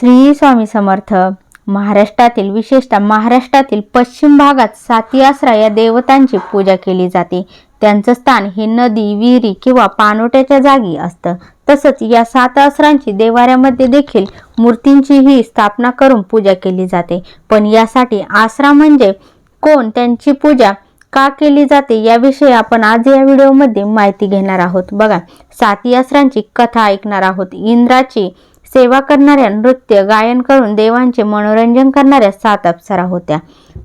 श्री स्वामी समर्थ. महाराष्ट्रातील विशेषतः महाराष्ट्रातील पश्चिम भागात सातियासरा आसरा या देवतांची पूजा केली जाते. त्यांचं स्थान हे नदी विहिरी किंवा पानोट्याच्या जागी असतं. तसंच या सात असरांची देवाऱ्यामध्ये देखील मूर्तींचीही स्थापना करून पूजा केली जाते. पण यासाठी आसरा म्हणजे कोण त्यांची पूजा का केली जाते याविषयी आपण आज या व्हिडिओमध्ये माहिती घेणार आहोत. बघा साती आसरांची कथा ऐकणार आहोत. इंद्राची सेवा करणाऱ्या नृत्य गायन करून देवांचे मनोरंजन करणाऱ्या सात अप्सरा होत्या.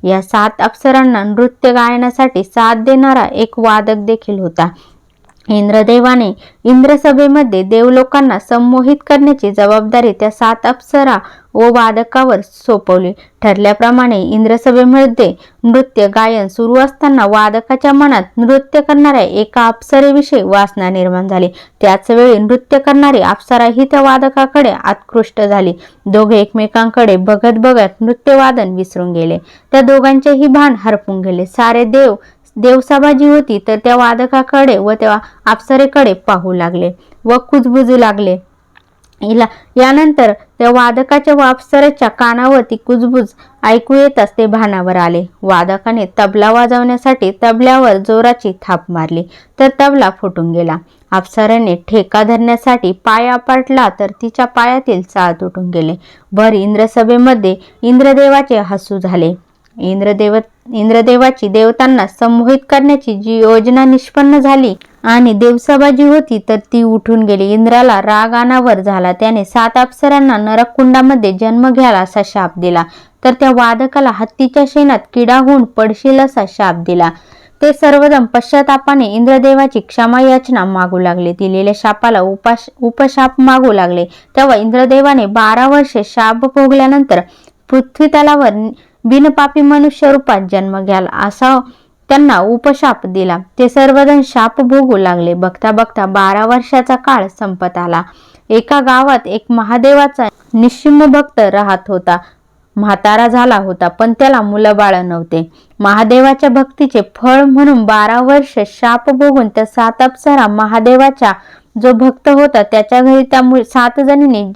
या सात अप्सरांना नृत्य गायनासाठी साथ देणारा एक वादक देखील होता. इंद्रदेवाने इंद्रसभेमध्ये देवलोकांना संमोहित करण्याची जबाबदारी त्या सात अप्सरा व वादकावर सोपवली. ठरल्याप्रमाणे इंद्रसभेमध्ये नृत्य गायन सुरू असताना वादकाच्या मनात नृत्य करणाऱ्या एका अप्सरेविषयी वासना निर्माण झाली. त्याच वेळी नृत्य करणारी अप्सरा ही त्या वादकाकडे आत्कृष्ट झाली. दोघे एकमेकांकडे बघत बघत नृत्यवादन विसरून गेले. त्या दोघांचेही भान हरपून गेले. सारे देव देवसाबाजी जी होती तर त्या वादकाकडे व त्या अप्सरेकडे पाहू लागले व कुजबुजू लागले. हिला यानंतर त्या वादकाच्या व अप्सरेच्या कानावरती कुजबुज ऐकू येताच ते भानावर आले. वादकाने तबला वाजवण्यासाठी तबल्यावर जोराची थाप मारली तर तबला फुटून गेला. अप्सरेने ठेका धरण्यासाठी पाय आपटला तर तिच्या पायातील चाळ तुटून गेले. भर इंद्रसभेमध्ये इंद्रदेवाचे हसू झाले. इंद्रदेव इंद्रदेवाची देवतांना संमोहित करण्याची जी योजना निष्पन्न झाली आणि देवसभा जी होती तर ती उठून गेली. इंद्राला राग अनावर झाला. त्याने सात अप्सरांना नरककुंडामध्ये जन्म घ्याला असा शाप दिला. तर त्या वादकाला हत्तीच्या शेणात किडा होऊन पडशील असा शाप दिला. ते सर्वजण पश्चातापाने इंद्रदेवाची क्षमा याचना मागू लागले. दिलेल्या शापाला उपाश उपशाप मागू लागले. तेव्हा इंद्रदेवाने बारा वर्षे शाप भोगल्यानंतर पृथ्वी तलावर बिनपापी मनुष्य रूपात जन्म घ्याल असा त्यांना उपशाप दिला. ते सर्वजण शाप भोगू लागले. बघता बघता बारा वर्षाचा काळ संपत आला. एका गावात एक महादेवाचा निश्चिम भक्त राहत होता. म्हातारा झाला होता पण त्याला मुलं बाळ नव्हते. महादेवाच्या भक्तीचे फळ म्हणून बारा वर्ष शाप भोगून त्या सात अप्सरा महादेवाच्या जो भक्त होता त्याच्या घरी त्या सात जणींनी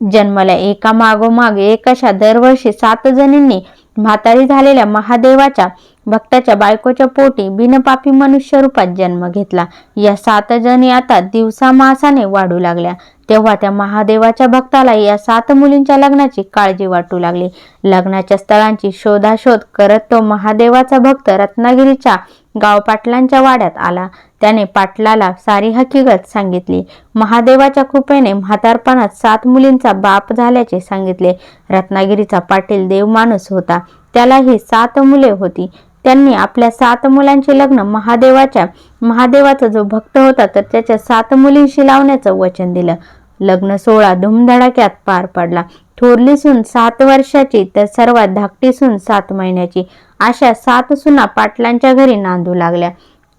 जन्मल्या एका मागोमाग एक अशा दरवर्षी सात जणींनी म्हातारी झालेल्या महादेवाच्या भक्ताच्या बायकोच्या पोटी बिनपापी मनुष्य रूपात जन्म घेतला. या सात जणी आता दिवसा मासाने वाढू लागल्या. तेव्हा त्या महादेवाच्या भक्ताला या सात मुलींच्या लग्नाची काळजी वाटू लागली. लग्नाच्या स्थळांची शोधाशोध करत तो महादेवाचा भक्त रत्नागिरीच्या गाव पाटलांच्या वाड्यात आला. त्याने पाटलाला सारी हकीकत सांगितली. महादेवाच्या कृपेने म्हातारपणात सात मुलींचा बाप झाल्याचे सांगितले. रत्नागिरीचा पाटील देव माणूस होता. त्यालाही सात मुले होती. त्यांनी आपल्या सात मुलांचे लग्न महादेवाच्या महादेवाचा जो भक्त होता तर त्याच्या सात मुलींशी लावण्याचं वचन दिलं. लग्न सोहळा धुमधडाक्यात पार पडला. थोरली सून सात वर्षाची तर सर्वात धाकटी सून सात महिन्याची अशा सात सुना पाटलांच्या घरी नांदू लागल्या.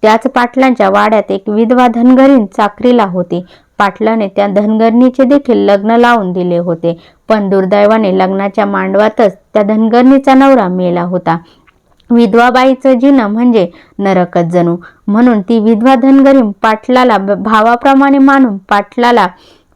त्याच पाटलांच्या वाड्यात एक विधवा धनगरीन चाकरीला होती. पाटलाने त्या धनगरणीचे देखील लग्न लावून दिले होते. पण दुर्दैवाने लग्नाच्या मांडवातच त्या धनगरणीचा नवरा मेला होता. विधवाबाईचं जिणं म्हणजे नरकच जणू. म्हणून ती विधवा धनगरी पाटलाला भावाप्रमाणे मानून पाटलाला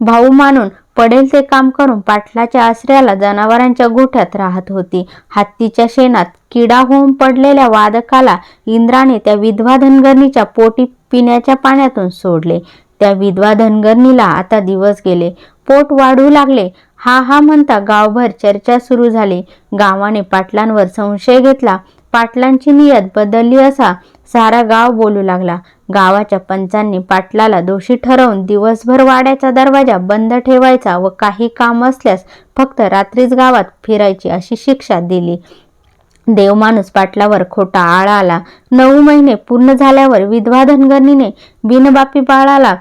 भाऊ मानून पडेल ते काम करून पाटलाच्या आश्रयाला जनावरांच्या गोठ्यात राहत होती. हत्तीच्या शेणात किडा होऊन पडलेल्या वादकाला इंद्राने त्या विधवा धनगरणीच्या पोटी पिण्याच्या पाण्यातून सोडले. त्या विधवा धनगरणीला आता दिवस गेले. पोट वाढू लागले. हा हा म्हणता गावभर चर्चा सुरू झाली. गावाने पाटलांवर संशय घेतला. पाटलांची नियत बदलली असा सारा गाव बोलू लागला. गावाच्या पंचांनी पाटलाला दोषी ठरवून दिवसभर वाड्याचा दरवाजा बंद ठेवायचा व काही काम असल्यास फक्त रात्रीच गावात फिरायची अशी शिक्षा दिली. देवमाणूस पाटलावर खोटा आळा आला. नऊ महिने पूर्ण झाल्यावर विधवा धनगरणीने बिनबापी बाळाला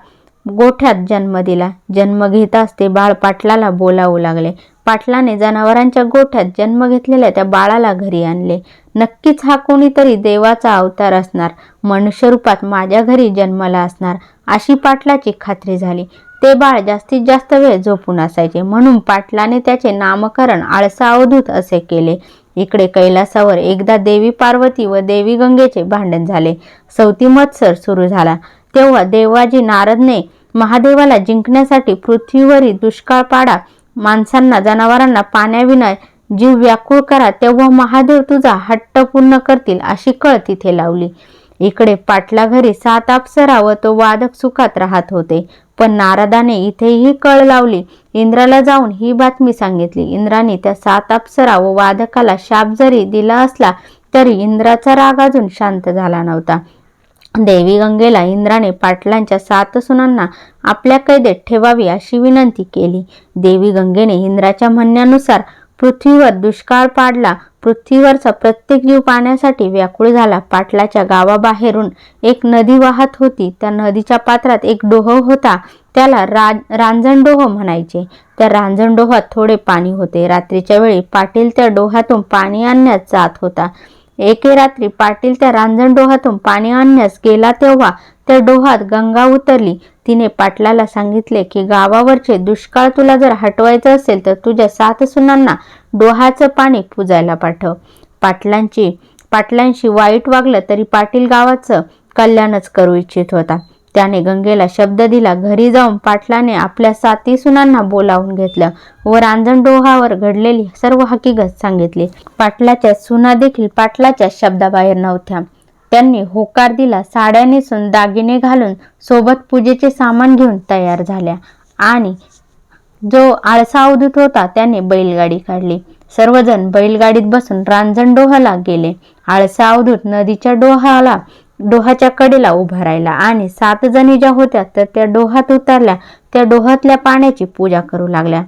गोठ्यात जन्म दिला. जन्म घेताच ते बाळ पाटलाला बोलावू लागले. पाटलाने जनावरांच्या गोठ्यात जन्म घेतलेल्या त्या बाळाला घरी आणले. नक्कीच हा कोणीतरी देवाचा अवतार असणार. मनुष्यरूपात माझ्या घरी जन्माला असणार अशी पाटलाची खात्री झाली. ते बाळ जास्तीत जास्त वेळ झोपून असायचे. म्हणून पाटलाने त्याचे नामकरण आळसा अवधूत असे केले. इकडे कैलासावर एकदा देवी पार्वती व देवी गंगेचे भांडण झाले. सौती मत्सर सुरू झाला. तेव्हा देवाजी नारदने महादेवाला जिंकण्यासाठी पृथ्वीवरील दुष्काळ पाडा माणसांना जनावरांना पाण्याविना जीव व्याकुळ करा तेव्हा महादेव तुझा हट्ट पूर्ण करतील अशी कळ तिथे लावली. इकडे पाटला घरी सात अप्सरा व तो वादक सुखात राहत होते. पण नारदाने इथेही कळ लावली. इंद्राला जाऊन ही बातमी सांगितली. इंद्राने त्या सात अप्सरा व वादकाला शाप जरी दिला असला तरी इंद्राचा राग अजून शांत झाला नव्हता. देवी गंगेला इंद्राने पाटलांच्या सात सुनांना आपल्या कैदेत ठेवावी अशी विनंती केली. देवी गंगेने इंद्राच्या म्हणण्यानुसार पृथ्वीवर दुष्काळ पाडला. पृथ्वीवरचा प्रत्येक जीव पाण्यासाठी व्याकुळ झाला. पाटलाच्या गावाबाहेरून एक नदी वाहत होती. त्या नदीच्या पात्रात एक डोह होता. त्याला राज रांजणडोह म्हणायचे. त्या रांजणडोहात थोडे पाणी होते. रात्रीच्या वेळी पाटील त्या डोहातून पाणी आणण्यात जात होता. एके रात्री पाटील त्या रांजण डोहातून पाणी आणण्यास गेला तेव्हा त्या डोहात गंगा उतरली. तिने पाटलाला सांगितले की गावावरचे दुष्काळ तुला जर हटवायचं असेल तर तुझ्या सात सुनांना डोहाचं पाणी पुजायला पाठव. पाटलांची पाटलांशी वाईट वागलं तरी पाटील गावाचं कल्याणच करू इच्छित होता. त्याने गंगेला शब्द दिला घरी जाऊन पाटलाने आपल्या साती सुनांना बोलावून घेतलं व रांजण डोहावर घडलेली सर्व हकीकत सांगितली. पाटलाच्या सुना देखील पाटलाच्या शब्दाबाहेर नव्हत्या. त्यांनी होकार दिला साड्या नेसून दागिने घालून सोबत पूजेचे सामान घेऊन तयार झाल्या आणि जो आळसा अवधूत होता त्याने बैलगाडी काढली. सर्वजण बैलगाडीत बसून रांजण डोहाला गेले. आळसा अवधूत नदीच्या डोहाला डोहाच्या कडेला उभा राहिला आणि सात जणी ज्या होत्या तर त्या डोहात उतरल्या. त्या डोहातल्या पाण्याची पूजा करू लागल्या.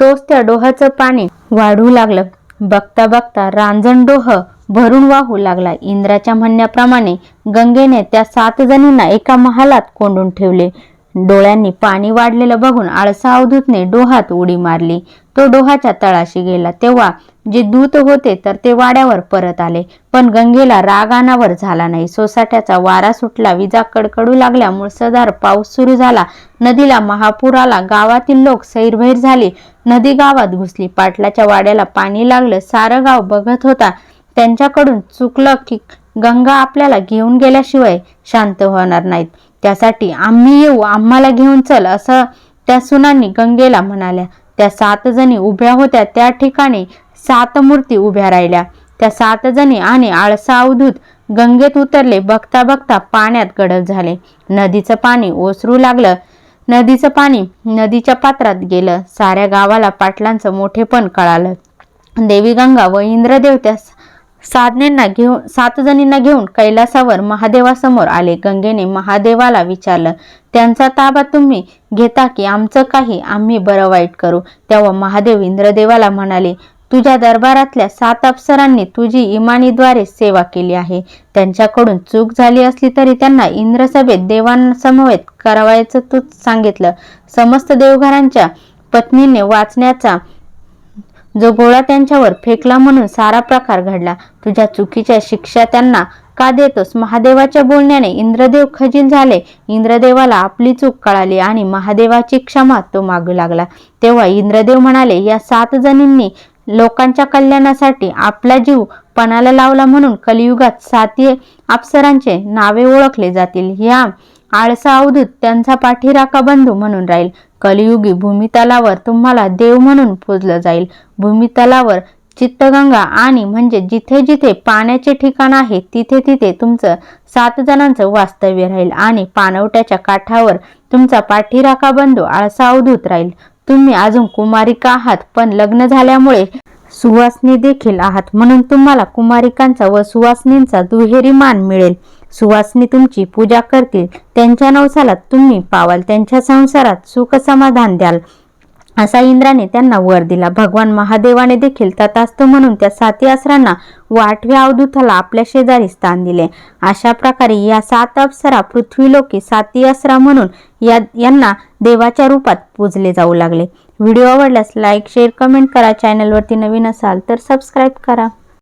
तोच त्या डोहाचं पाणी वाढू लागलं. बघता बघता रांजण डोह भरून वाहू लागला. इंद्राच्या म्हणण्याप्रमाणे गंगेने त्या सात जणींना एका महालात कोंडून ठेवले. डोळ्यांनी पाणी वाढलेलं बघून आळसा अवधूतने डोहात उडी मारली. तो डोहाच्या तळाशी गेला. तेव्हा जे दूत होते तर ते वाड्यावर परत आले. पण गंगेला राग अनावर झाला नाही. सोसाट्याचा वारा सुटला. विजा कडकडू लागल्या मुळसधार पाऊस सुरू झाला. नदीला महापूर आला गावातील लोक सैरभैर झाले. नदी गावात घुसली. पाटलाच्या वाड्याला पाणी लागलं. सारं गाव बघत होता. त्यांच्याकडून चुकलं की गंगा आपल्याला घेऊन गेल्याशिवाय शांत होणार नाहीत. त्यासाठी आम्ही येऊ. आम्हाला घेऊन चल असं त्या सुनांनी गंगेला म्हणाल्या. त्या सात जणी उभ्या होत्या त्या ठिकाणी सात मूर्ती उभ्या राहिल्या. त्या सात जणी आणि आळसा अवधूत गंगेत उतरले बघता बघता पाण्यात गडद झाले. नदीचं पाणी ओसरू लागलं. नदीचं पाणी नदीच्या पात्रात गेलं. साऱ्या गावाला पाटलांचं मोठेपण कळालं. देवी गंगा व इंद्रदेव त्या साधनेंना घेऊन सात जणींना घेऊन कैलासावर महादेवासमोर आले. गंगेने महादेवाला विचारलं त्यांचा ताबा तुम्ही घेता की आमचं काही आम्ही बरं वाईट करू? तेव्हा महादेव इंद्रदेवाला म्हणाले तुझ्या दरबारातल्या सात अप्सरांनी तुझी इमानीद्वारे सेवा केली आहे. त्यांच्याकडून चूक झाली असली तरी त्यांना इंद्रसभेत देवांसमवेत करावायचं तू सांगितलं. समस्त देवघरांच्या पत्नीने वाचण्याचा जो गोळा त्यांच्यावर फेकला म्हणून सारा प्रकार घडला. तुझ्या चुकीच्या शिक्षा त्यांना का देतोस? महादेवाच्या बोलण्याने इंद्रदेव खजील झाले. इंद्रदेवाला आपली चूक कळाली आणि महादेवाची क्षमा तो मागू लागला. तेव्हा इंद्रदेव म्हणाले या सात जणींनी लोकांच्या कल्याणासाठी आपला जीव पणाला लावला म्हणून कलियुगात साती अप्सरांचे नावे ओळखले जातील. या आळसा अवधूत त्यांचा पाठीराखा बंधू म्हणून राहील. कलियुगी भूमितलावर तुम्हाला देव म्हणून पूजलं जाईल. भूमितलावर चित्तगंगा आणि म्हणजे जिथे जिथे पाण्याचे ठिकाण आहे तिथे तिथे तुमचं सात जणांचं वास्तव्य राहील आणि पाणवट्याच्या काठावर तुमचा पाठीराखा बंधू आळसा अवधूत राहील. तुम्ही अजून कुमारिका आहात पण लग्न झाल्यामुळे सुवासनी देखील आहात म्हणून तुम्हाला कुमारिकांचा व सुवासनींचा दुहेरी मान मिळेल. सुवासनी तुमची पूजा करतील. त्यांच्या नवसाला तुम्ही पावाल. त्यांच्या संसारात सुख समाधान द्याल. असा इंद्राने त्यांना वर दिला. भगवान महादेवाने देखील तथास्त म्हणून त्या साती असरांना व आठव्या अवधूताला आपल्या शेजारी स्थान दिले. अशा प्रकारे या सात अप्सरा पृथ्वीलोकी साती असरा म्हणून या यांना देवाच्या रूपात पूजले जाऊ लागले. व्हिडिओ आवडल्यास लाईक शेअर कमेंट करा. चॅनलवरती नवीन असाल तर सबस्क्राईब करा.